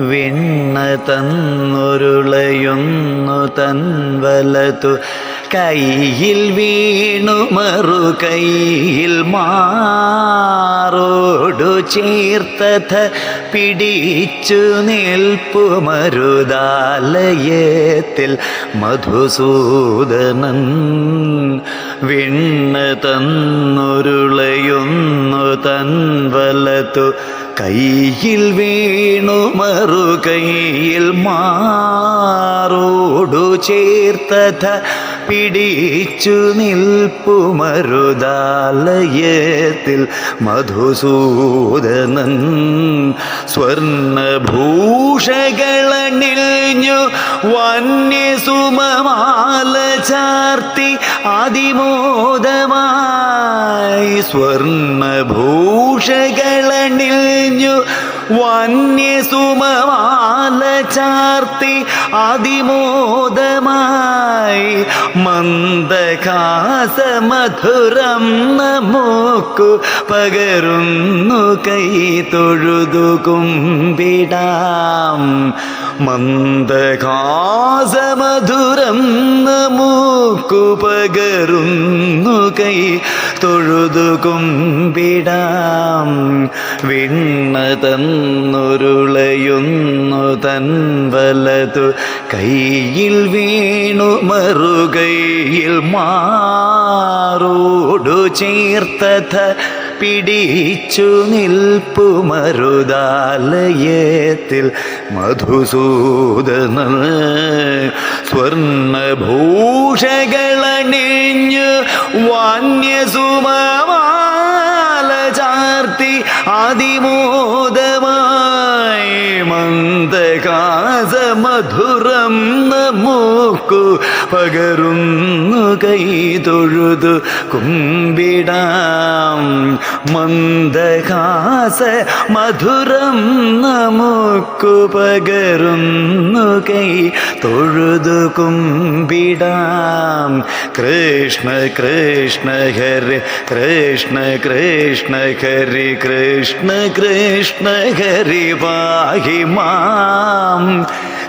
വിണ്ണ തന്നുരുളയുന്നു തൻവലതു കയ്യിൽ വീണു മറു കയ്യിൽ മാറോടു ചേർത്തഥ പിടിച്ചു നിൽപ്പു മരുതാലയത്തിൽ മധുസൂദനൻ വിണ്ണ തന്നുരുളയുന്നു തൻവലതു കയ്യിൽ വീണു മറു കയ്യിൽ മാറോടു ചേർത്തത പിടിച്ചു നിൽപ്പു മരുതാലയത്തിൽ മധുസൂദനൻ സ്വർണഭൂഷകളണിഞ്ഞു വന്യസുമമാല ചാർത്തി അതിമോദമായി സ്വർണഭൂഷകളണിഞ്ഞു. വന്യസുമമാല ചാർത്തി അതിമോദമായി മന്ദകാസമധുരം നമുക്കു പകരുന്നു കൈ തൊഴുതു കുമ്പിടാം. മന്ദകാസമധുരം നമുക്കു പകരുന്നു കൈ തൊഴുതു കുമ്പിടാം വിണ്ണ തന്നുരുളയുന്നു തൻവലതു കയ്യിൽ വീണു മറുകയിൽ മാറോടു ചേർത്തഥ പിടിച്ചു നിൽപ്പു മരുതാലയത്തിൽ മധുസൂദന സ്വർണഭൂഷകളണിഞ്ഞു വാന്യസുമമാല ചാർത്തി അതിമോദമായി മന്ദകാസമധുരം നമുക്കു. പകരുന്നു കൈ തൊഴുതു കുമ്പിടാം മന്ദകാസ മധുരം നമുക്കു പകരുന്നു കൈ തൊഴുതു കുമ്പിടാം. കൃഷ്ണ കൃഷ്ണ ഹരി കൃഷ്ണ കൃഷ്ണ ഹരി കൃഷ്ണ കൃഷ്ണ ഹരി പാഹി മാം.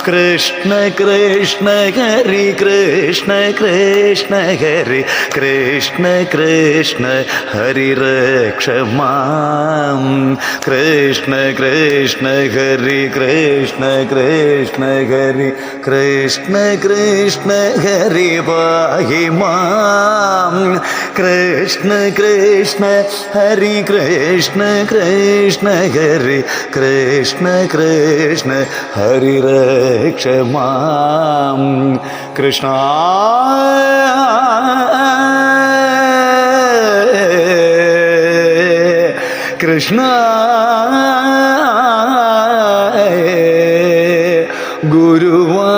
കൃഷ്ണ കൃഷ്ണ ഹരി കൃഷ്ണ കൃഷ്ണ ഹരി കൃഷ്ണ കൃഷ്ണ ഹരി രക്ഷമാം. കൃഷ്ണ കൃഷ്ണ ഹരി കൃഷ്ണ കൃഷ്ണ ഹരി കൃഷ്ണ കൃഷ്ണ ഹരി പാഹി മാം കൃഷ്ണ കൃഷ്ണ ഹരി കൃഷ്ണ കൃഷ്ണ ഹരി കൃഷ്ണ കൃഷ്ണ ഹരി രക്ഷമാം കൃഷ്ണ കൃഷ്ണ ഗുരുവായൂരപ്പ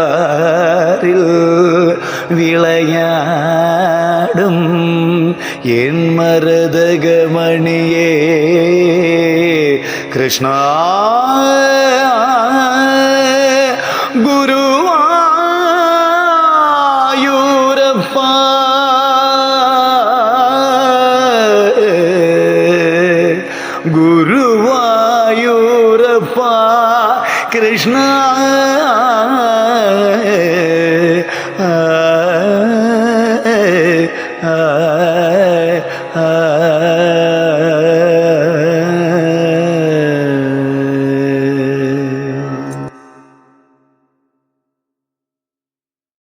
விளையாரில் விளையாடும் என் மரதகமணியே. கிருஷ்ணா குருவாயூரப்பா. குருவாயூரப்பா. கிருஷ்ணா